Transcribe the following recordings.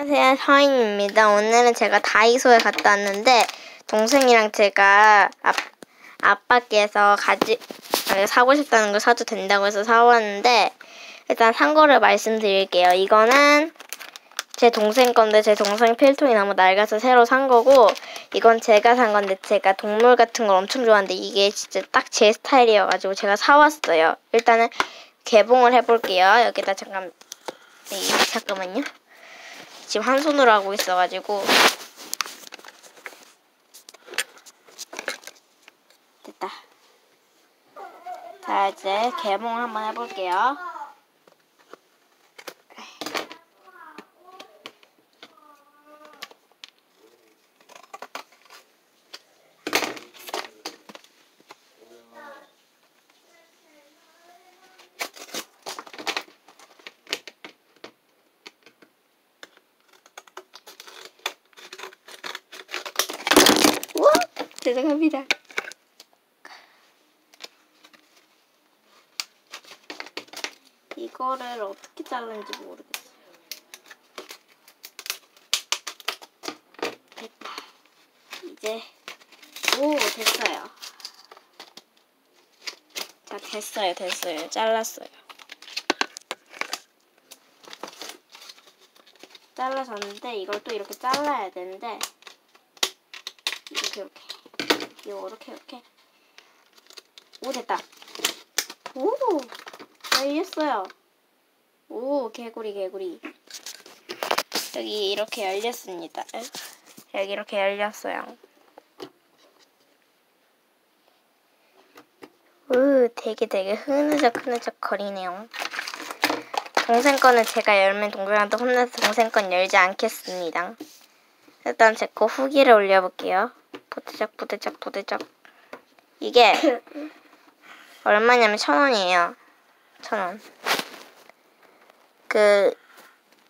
안녕하세요 서인입니다. 오늘은 제가 다이소에 갔다 왔는데 동생이랑 제가 아, 아빠께서 가지 사고 싶다는 걸 사도 된다고 해서 사왔는데 일단 산 거를 말씀드릴게요. 이거는 제 동생 건데 제 동생 필통이 너무 낡아서 새로 산 거고 이건 제가 산 건데 제가 동물 같은 걸 엄청 좋아하는데 이게 진짜 딱 제 스타일이어가지고 제가 사왔어요. 일단은 개봉을 해볼게요. 여기다 잠깐 네, 잠깐만요. 지금 한 손으로 하고 있어가지고 됐다. 자 이제 개봉을 한번 해볼게요. 우와! 죄송합니다. 이거를 어떻게 자르는지 모르겠어요. 됐다. 이제 오 됐어요. 자 됐어요, 됐어요. 잘랐어요. 잘라졌는데 이걸 또 이렇게 잘라야 되는데 이렇게 이렇게 이거 이렇게 이렇게. 오 됐다. 오! 열렸어요. 오 개구리 개구리. 여기 이렇게 열렸습니다. 여기 이렇게 열렸어요. 오 되게 되게 흐느적 흐느적 거리네요. 동생 거는 제가 열면 동생한테 혼나서 동생 건 열지 않겠습니다. 일단 제 거 후기를 올려볼게요. 부드적 부드적 부드적 이게 얼마냐면 천 원이에요. 천 원. 그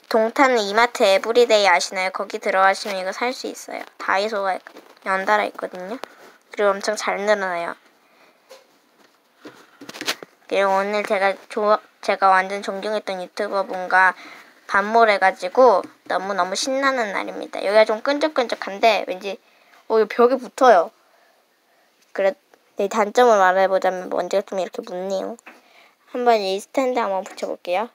동탄 이마트 에브리데이 아시나요? 거기 들어가시면 이거 살 수 있어요. 다이소가 연달아 있거든요. 그리고 엄청 잘 늘어나요. 그리고 오늘 제가 좋아 제가 완전 존경했던 유튜버 분과 반몰해가지고 너무너무 신나는 날입니다. 여기가 좀 끈적끈적한데 왠지 어, 벽에 붙어요. 그래 이 단점을 말해보자면 먼지가 좀 이렇게 묻네요. 한번 이 스탠드 한번 붙여볼게요.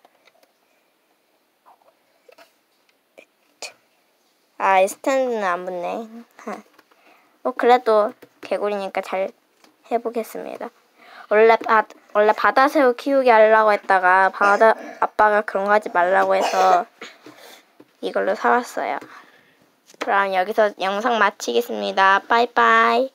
아, 이 스탠드는 안 붙네. 어, 그래도 개구리니까 잘 해보겠습니다. 원래 바, 원래 바다새우 키우기 하려고 했다가 바다 아빠가 그런 거 하지 말라고 해서 이걸로 사왔어요. 그럼 여기서 영상 마치겠습니다. 빠이빠이.